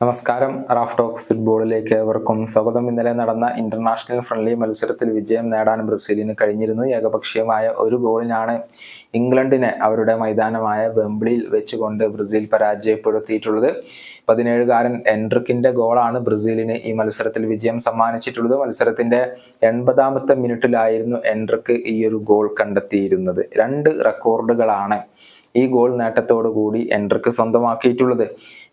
നമസ്കാരം. Raf talks ഫുട്ബോളിലേക്ക് ഏവർക്കും സ്വാഗതം. ഇന്നലെ നടന്ന ഇന്റർനാഷണൽ ഫ്രണ്ട്ലി മത്സരത്തിൽ വിജയം നേടാൻ ബ്രസീലിന് കഴിഞ്ഞിരുന്നു. ഏകപക്ഷീയമായ ഒരു ഗോളിനാണ് ഇംഗ്ലണ്ടിനെ അവരുടെ മൈതാനമായ വെംബ്ലിയിൽ വെച്ചുകൊണ്ട് ബ്രസീൽ പരാജയപ്പെടുത്തിയിട്ടുള്ളത്. പതിനേഴുകാരൻ എൻട്രിക്കിന്റെ ഗോളാണ് ബ്രസീലിന് ഈ മത്സരത്തിൽ വിജയം സമ്മാനിച്ചിട്ടുള്ളത്. മത്സരത്തിന്റെ എൺപതാമത്തെ മിനിറ്റിലായിരുന്നു എൻട്രിക്ക് ഈ ഒരു ഗോൾ കണ്ടെത്തിയിരുന്നത്. രണ്ട് റെക്കോർഡുകളാണ് ഈ ഗോൾ നേട്ടത്തോടു കൂടി എൻട്രിക്ക് സ്വന്തമാക്കിയിട്ടുള്ളത്.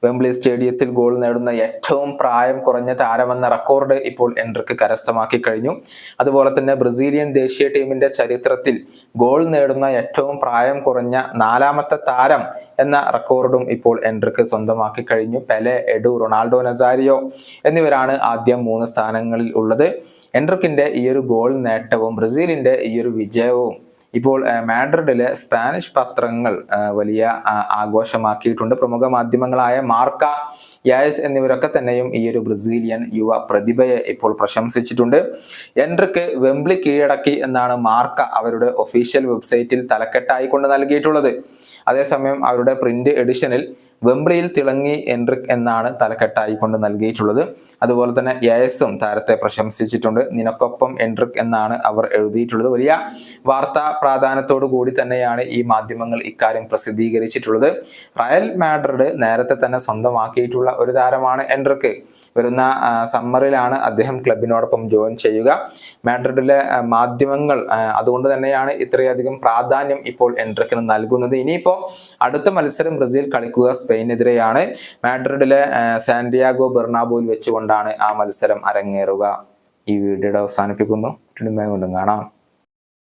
വെംബ്ലി സ്റ്റേഡിയത്തിൽ ഗോൾ നേടുന്ന ഏറ്റവും പ്രായം കുറഞ്ഞ താരമെന്ന റെക്കോർഡ് ഇപ്പോൾ എൻട്രിക്ക് കരസ്ഥമാക്കി കഴിഞ്ഞു. അതുപോലെ തന്നെ ബ്രസീലിയൻ ദേശീയ ടീമിന്റെ ചരിത്രത്തിൽ ഗോൾ നേടുന്ന ഏറ്റവും പ്രായം കുറഞ്ഞ നാലാമത്തെ താരം എന്ന റെക്കോർഡും ഇപ്പോൾ എൻട്രിക്ക് സ്വന്തമാക്കി കഴിഞ്ഞു. പെലെ എഡു റൊണാൾഡോ നസാരിയോ എന്നിവരാണ് ആദ്യം മൂന്ന് സ്ഥാനങ്ങളിൽ ഉള്ളത്. എൻട്രിക്കിന്റെ ഈ ഒരു ഗോൾ നേട്ടവും ബ്രസീലിന്റെ ഈ ഒരു വിജയവും ഇപ്പോൾ മാഡ്രിഡിലെ സ്പാനിഷ് പത്രങ്ങൾ വലിയ ആഘോഷമാക്കിയിട്ടുണ്ട്. പ്രമുഖ മാധ്യമങ്ങളായ മാർക്ക യാസ് എന്നിവരൊക്കെ തന്നെയും ഈ ഒരു ബ്രസീലിയൻ യുവ പ്രതിഭയെ ഇപ്പോൾ പ്രശംസിച്ചിട്ടുണ്ട്. എൻട്രിക്ക് വെംബ്ലി കീഴടക്കി എന്നാണ് മാർക്ക അവരുടെ ഒഫീഷ്യൽ വെബ്സൈറ്റിൽ തലക്കെട്ടായിക്കൊണ്ട് നൽകിയിട്ടുള്ളത്. അതേസമയം അവരുടെ പ്രിന്റ് എഡിഷനിൽ വെംബ്ലിയിൽ തിളങ്ങി എൻട്രിക് എന്നാണ് തലക്കെട്ടായി കൊണ്ട് നൽകിയിട്ടുള്ളത്. അതുപോലെ തന്നെ യയസും താരത്തെ പ്രശംസിച്ചിട്ടുണ്ട്. നിനക്കൊപ്പം എൻട്രിക് എന്നാണ് അവർ എഴുതിയിട്ടുള്ളത്. വലിയ വാർത്താ പ്രാധാന്യത്തോടു കൂടി തന്നെയാണ് ഈ മാധ്യമങ്ങൾ ഇക്കാര്യം പ്രസിദ്ധീകരിച്ചിട്ടുള്ളത്. റയൽ മാഡ്രിഡ് നേരത്തെ തന്നെ സ്വന്തമാക്കിയിട്ടുള്ള ഒരു താരമാണ് എൻട്രിക്ക് വരുന്ന സമ്മറിലാണ് അദ്ദേഹം ക്ലബിനോടൊപ്പം ജോയിൻ ചെയ്യുക. മാഡ്രിഡിലെ മാധ്യമങ്ങൾ അതുകൊണ്ട് തന്നെയാണ് ഇത്രയധികം പ്രാധാന്യം ഇപ്പോൾ എൻട്രിക്കിന് നൽകുന്നത്. ഇനിയിപ്പോ അടുത്ത മത്സരം ബ്രസീൽ കളിക്കുക. സ്പെയിനെതിരെയാണ് മാഡ്രിഡിലെ സാന്റിയാഗോ ബെർണാബോയിൽ വെച്ചുകൊണ്ടാണ് ആ മത്സരം അരങ്ങേറുക. ഈ വീഡിയോയുടെ അവസാനിപ്പിക്കുന്നു. വീണ്ടും കാണാം.